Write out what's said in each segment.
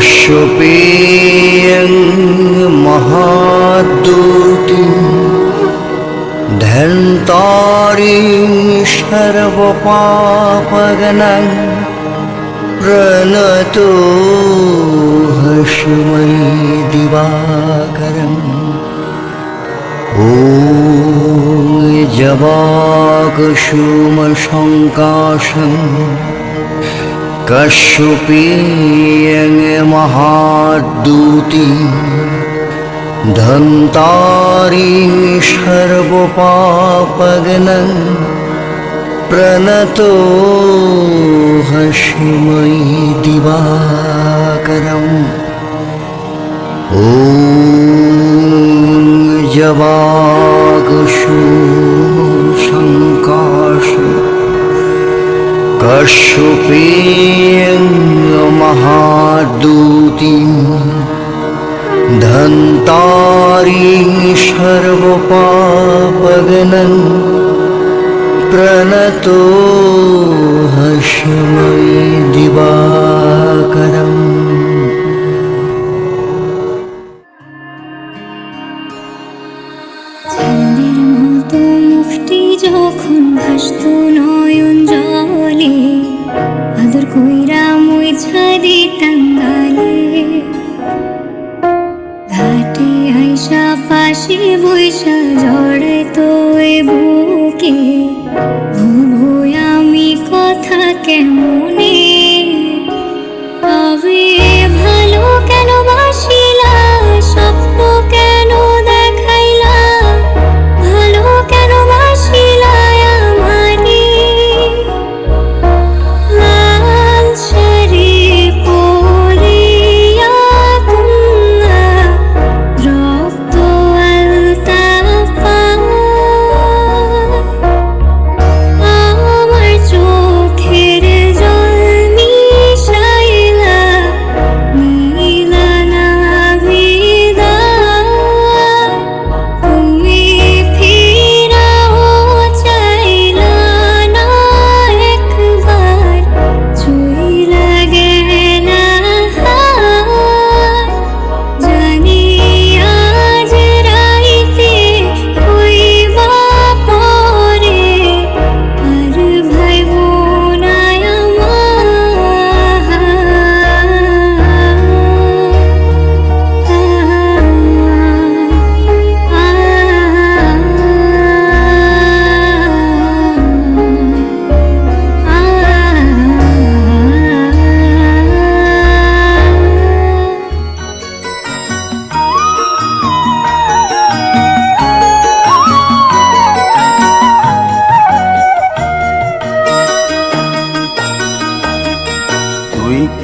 অশ্বপেয়ং মহাদ্যুতি ধন্তারি সর্বপাপগণং প্রণতো হসমৈ দিবাকরম ॐ জবাকুসুম শঙ্কাশং कश्यपेयं महादूति धन्तारि सर्वपापगनं प्रणतो हस्मै दिवाकरम् ॐ जवाकुसुमशङ्काश कश्यपेयं महादूतिं धन्तारि सर्वपापगनं प्रणतो हस्मै दिवाकरम् 一生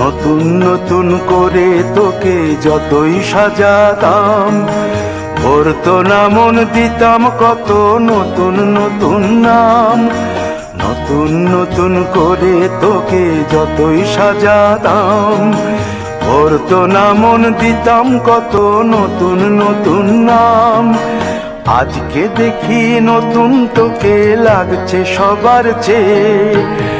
নতুন নতুন করে তোকে যতই সাজাতাম ভরতো না মন দিতাম কত নতুন নতুন নাম। নতুন নতুন করে তোকে যতই সাজাতাম ভরতো না মন দিতাম কত নতুন নতুন নাম। আজকে দেখি নতুন তোকে লাগছে সবার চেয়ে।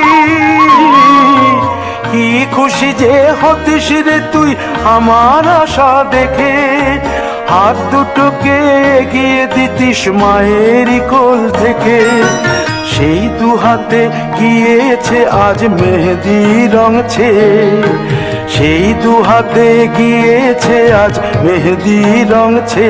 কি খুশি যে হতিস রে তুই আমার আশা দেখে? হাত দুটোকে এগিয়ে দিতিস মায়েরই কোল থেকে। সেই দু হাতে গিয়েছে আজ মেহেদি রংছে সেই দু হাতে গিয়েছে আজ মেহেদি রংছে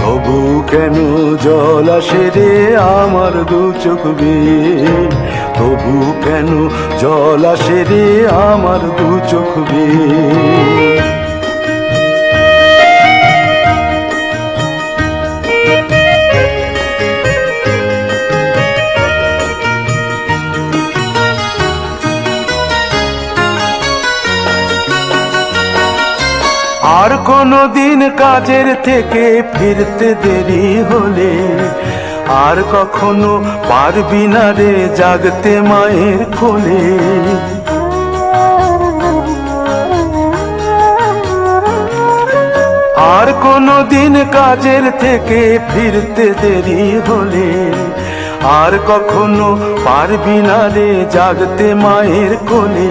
তবু কেন জল আসে রে আমার দু চোখ বেয়ে তবু কেন জল আসে রে আমার দু চোখ বেয়ে আর কোনো দিন কাজের থেকে ফিরতে দেরি হলে আর কখনো পারবি না রে জাগতে মায়ের কোলে। আর কোনো দিন কাজের থেকে ফিরতে দেরি হলে আর কখনো পারবি না রে জাগতে মায়ের কোলে।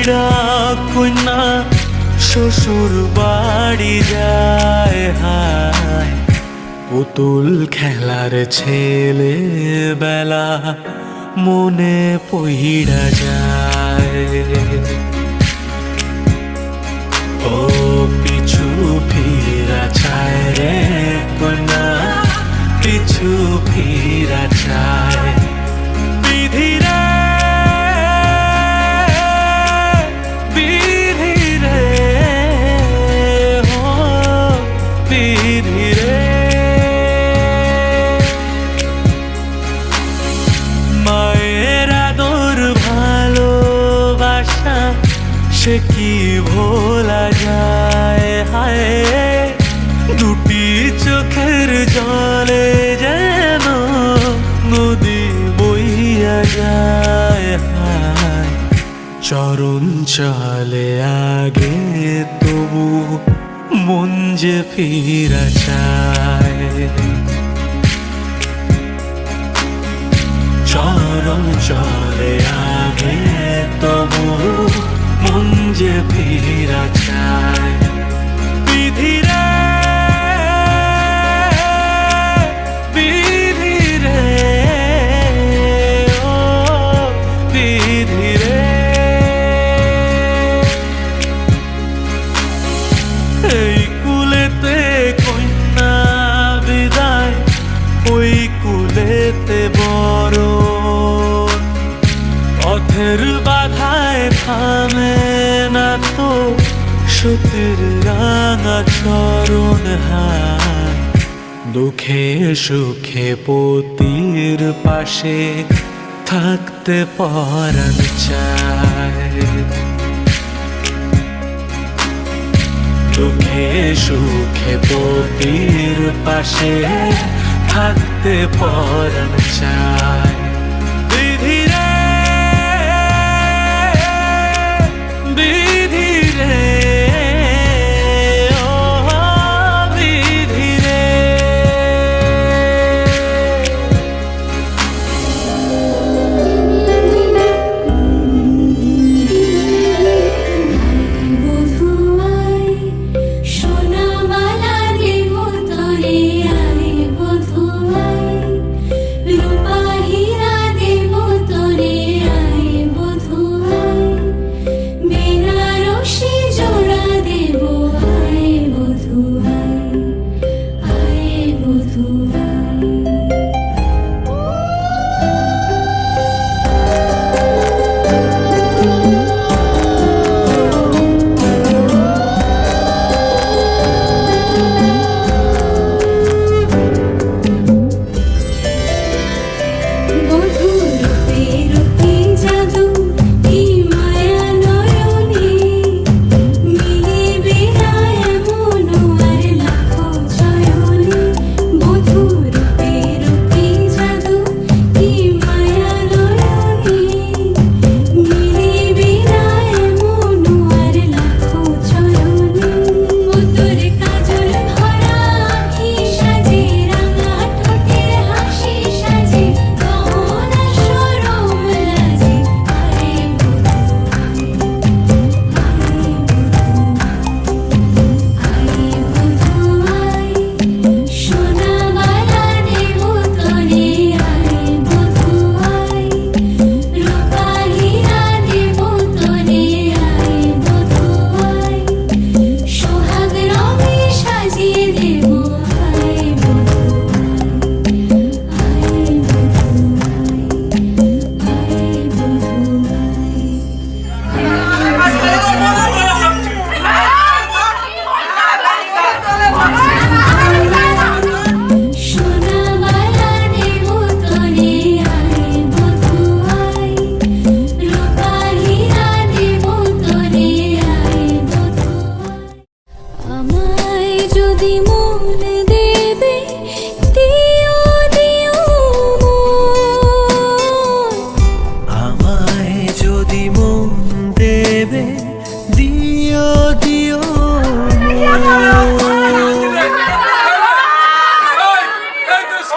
ছাইড়া কন্যা শ্বশুর বাড়ি যায় হায় পুতুল খেলার ছেলে বেলা মনে পইড়া যায় ও পিছু ফিরা চায় রে কন্যা পিছু ফিরা চায় চরণ চলে আগে, তবু মন যে ফিরা চায়। চরণ চলে আগে, তবু মন যে ফিরা চায়। সুখে পতির পাশে থাকতে পরাণ চায়। সুখে পতির পাশে থাকতে পরাণ চায়।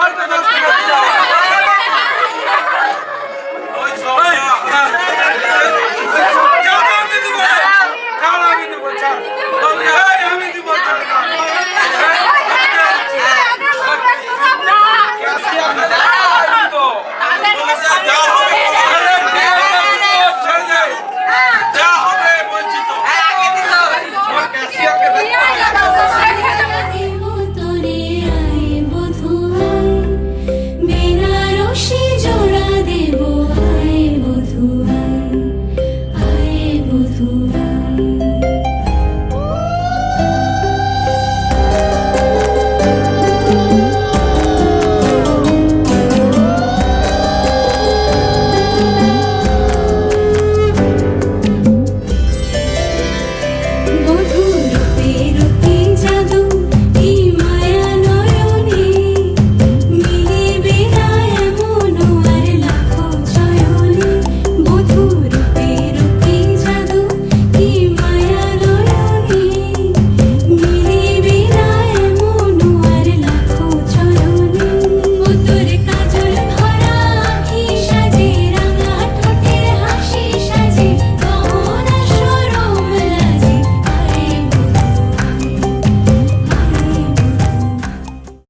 終わ